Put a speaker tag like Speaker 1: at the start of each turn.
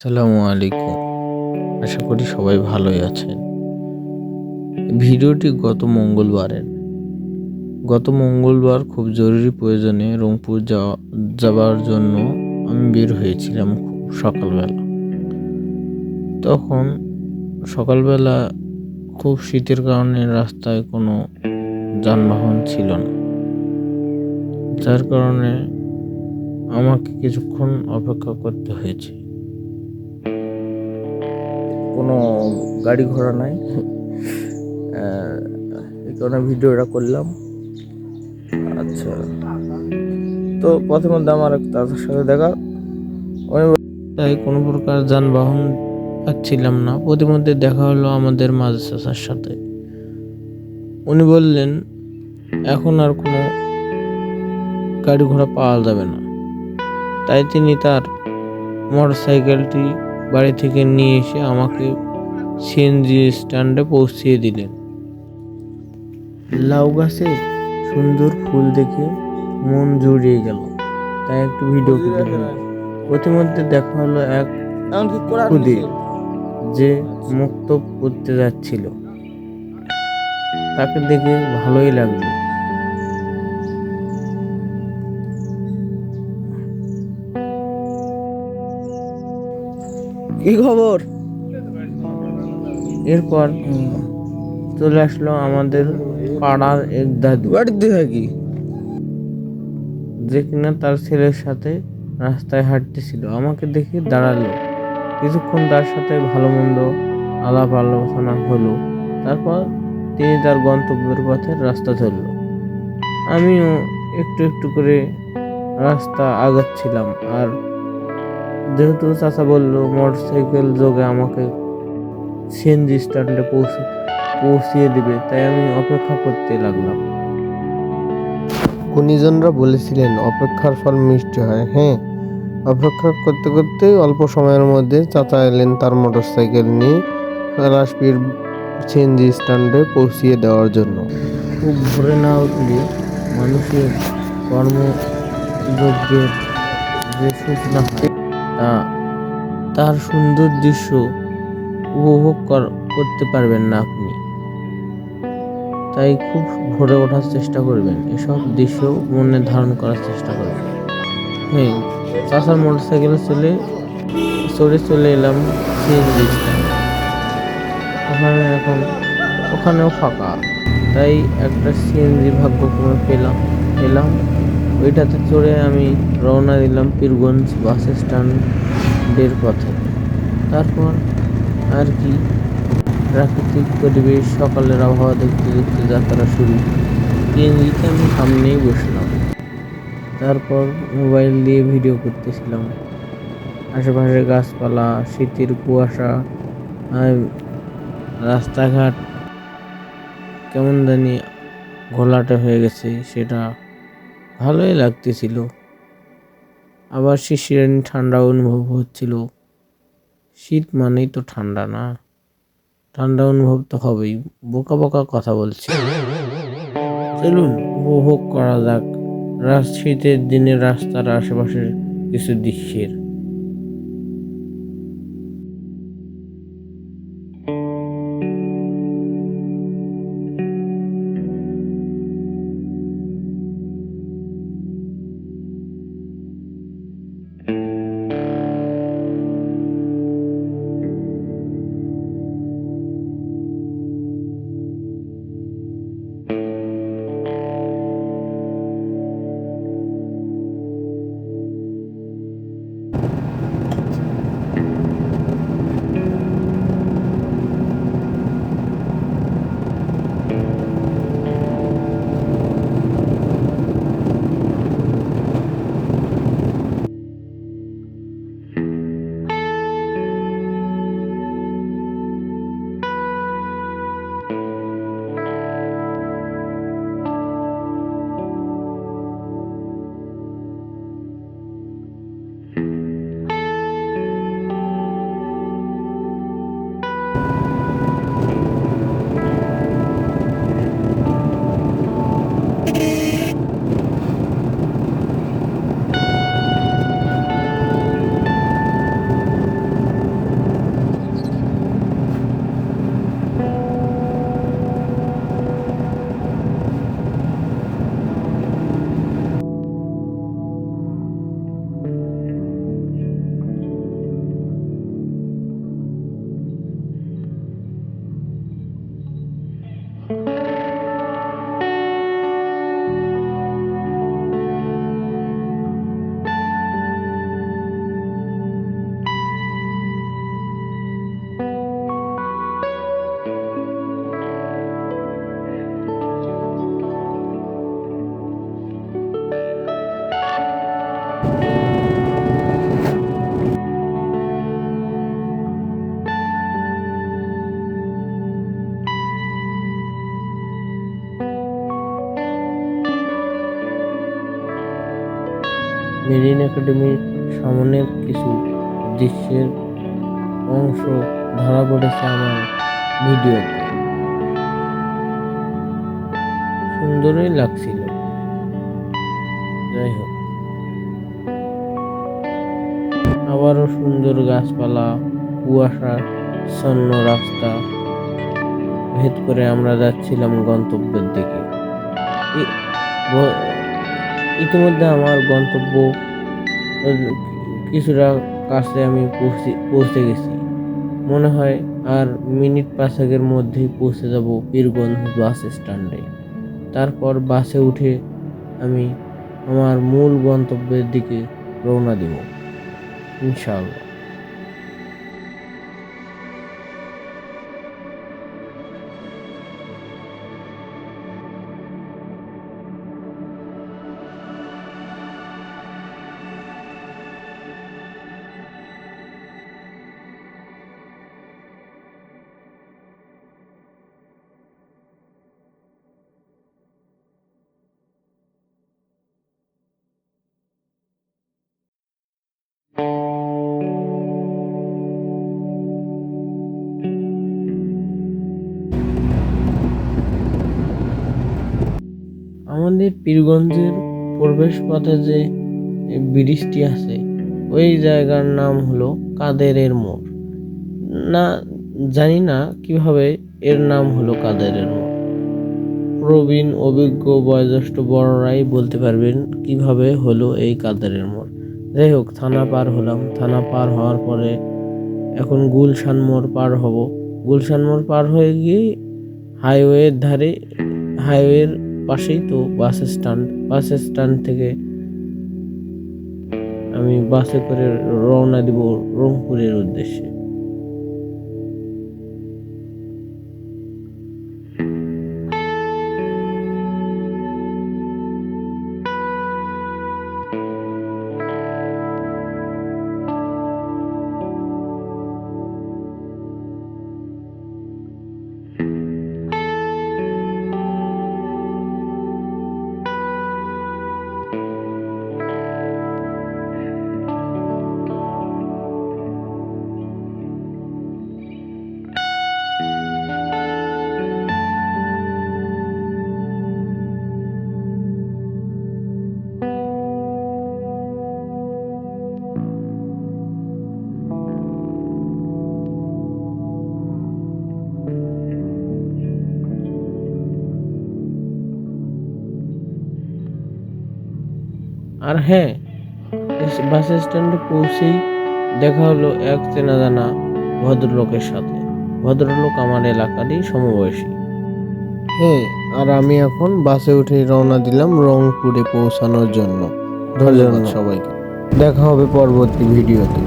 Speaker 1: আসসালামু আলাইকুম। আশা করি সবাই ভালোই আছেন। ভিডিওটি গত মঙ্গলবারের। গত মঙ্গলবার খুব জরুরি প্রয়োজনে রংপুর যাওয়া যাওয়ার জন্য আমি বের হয়েছিলাম খুব সকালবেলা। তখন সকালবেলা খুব শীতের কারণে রাস্তায় কোনো যানবাহন ছিল না। যার কারণে আমাকে কিছুক্ষণ অপেক্ষা করতে হয়েছে। কোনো গাড়ি ঘোড়া নাই। এই কারণে ভিডিওটা করলাম। আচ্ছা। তো মধ্যে আমার দাদার সাথে দেখা। তাই কোনো প্রকার যানবাহন পাচ্ছিলাম না। প্রতিমধ্যে দেখা হলো আমাদের মাঝ চাচার সাথে। উনি বললেন, এখন আর কোনো গাড়ি ঘোড়া পাওয়া যাবে না। তাই তিনি তার মোটর সাইকেলটি বাড়ি থেকে নিয়ে এসে আমাকে সিএনজি স্ট্যান্ডে পৌঁছিয়ে দিলেন। লাউ গাছে সুন্দর ফুল দেখে মন জুড়িয়ে গেল। তাই একটু ভিডিও করে হলো প্রতিমধ্যে দেখা হলো এক যে মুক্ত করতে যাচ্ছিল। তাকে দেখে ভালোই লাগল।
Speaker 2: কি খবর?
Speaker 1: এরপর চলে আসলো আমাদের পাড়ার এক দাদু।
Speaker 2: বাড়িতে থাকি
Speaker 1: যে কিনা তার ছেলের সাথে রাস্তায় হাঁটতেছিল। আমাকে দেখে দাঁড়াল। কিছুক্ষণ তার সাথে ভালো মন্দ আলাপ আলোচনা হলো। তারপর তিনি তার গন্তব্যের পথে রাস্তা ধরল। আমিও একটু একটু করে রাস্তা আগাচ্ছিলাম। আর যেহেতু চাচা বলল মোটর সাইকেল যোগে আমাকে সিএনজি স্ট্যান্ডে পৌঁছে পৌঁছিয়ে দিবে তাই আমি অপেক্ষা করতে লাগলাম।
Speaker 3: গুণীজনরা বলেছিলেন অপেক্ষার ফল মিষ্টি হয়। হ্যাঁ অপেক্ষা করতে করতে অল্প সময়ের মধ্যে চাচা এলেন তার মোটরসাইকেল নিয়ে রাসপির সিএনজি স্ট্যান্ডে পৌঁছিয়ে দেওয়ার জন্য।
Speaker 1: খুব ভরে না উঠলে মানুষের কর্মযজ্ঞের যে সূচনা তা তার সুন্দর দৃশ্য উপভোগ কর- করতে পারবেন না আপনি। তাই খুব ভরে ওঠার চেষ্টা করবেন। এসব দৃশ্য মনে ধারণ করার চেষ্টা করবেন। হ্যাঁ চাষার মোটর সাইকেলে চলে, চড়ে চলে এলাম সিএনজি ওখানে এখন, ওখানেও ফাঁকা। তাই একটা সিএনজি ভাগ্যক্রমে পেলাম পেলাম। ওইটাতে চড়ে আমি রওনা দিলাম পীরগঞ্জ বাস স্ট্যান্ডের পথে। তারপর আর কি? প্রাকৃতিক পরিবেশ, সকালের আবহাওয়া দেখতে দেখতে যাত্রা শুরু। সিএনজিতে আমি সামনেই বসলাম। তারপর মোবাইল দিয়ে ভিডিও করতেছিলাম। আশেপাশে গাছপালা, শীতের কুয়াশা রাস্তাঘাট কেমন জানি ঘোলাটে হয়ে গেছে, সেটা ভালোই লাগতেছিল। আবার শিশিরেন ঠান্ডা অনুভব হচ্ছিল। শীত মানেই তো ঠান্ডা না। ঠান্ডা অনুভব তো হবেই, বোকা বোকা কথা বলছি। চলুন, উপভোগ করা যাক। শীতের দিনে রাস্তার আশেপাশের কিছু দৃশ্যের। মেরিন একাডেমির সামনের কিছু দৃশ্যের অংশ ধরা পড়েছে আমার ভিডিওতে। সুন্দরই লাগছিল। যাই হোক। আবারও সুন্দর গাছপালা কুয়াশাচ্ছন্ন রাস্তা, ভেদ করে আমরা যাচ্ছিলাম গন্তব্যের দিকে। ইতিমধ্যে আমার গন্তব্য কিছুটা কাছে আমি পৌঁছে পৌঁছে গেছি। মনে হয় আর মিনিট পাঁচেকের মধ্যেই পৌঁছে যাব পীরগঞ্জ বাস স্ট্যান্ডে। তারপর বাসে উঠে আমি আমার মূল গন্তব্যের দিকে রওনা দেব। ইনশাআল্লাহ। আমাদের পীরগঞ্জের প্রবেশ পথে যে ব্রিজটি আছে, ওই জায়গার নাম হলো কাদেরের মোড়। না, জানি না কীভাবে এর নাম হলো কাদেরের মোড়। প্রবীণ, অভিজ্ঞ, বয়োজ্যেষ্ঠ বড়রাই বলতে পারবেন কীভাবে হলো এই কাদেরের মোড়। যাই হোক, থানা পার হলাম। থানা পার হওয়ার পরে এখন গুলশান মোড় পার হব। গুলশান মোড় পার হয়ে গিয়ে হাইওয়ের ধারে, হাইওয়ের পাশেই তো বাস স্ট্যান্ড বাস স্ট্যান্ড থেকে আমি বাসে করে রওনা দিব রংপুরের উদ্দেশ্যে। আর হ্যাঁ বাস স্ট্যান্ডে পৌঁছেই দেখা হলো এক চেনা জানা ভদ্রলোকের সাথে। ভদ্রলোক আমার এলাকারই সমবয়সী।
Speaker 3: হ্যাঁ আর আমি এখন বাসে উঠে রওনা দিলাম রংপুরে পৌঁছানোর জন্য। ধন্যবাদ সবাইকে। দেখা হবে পরবর্তী ভিডিওতে।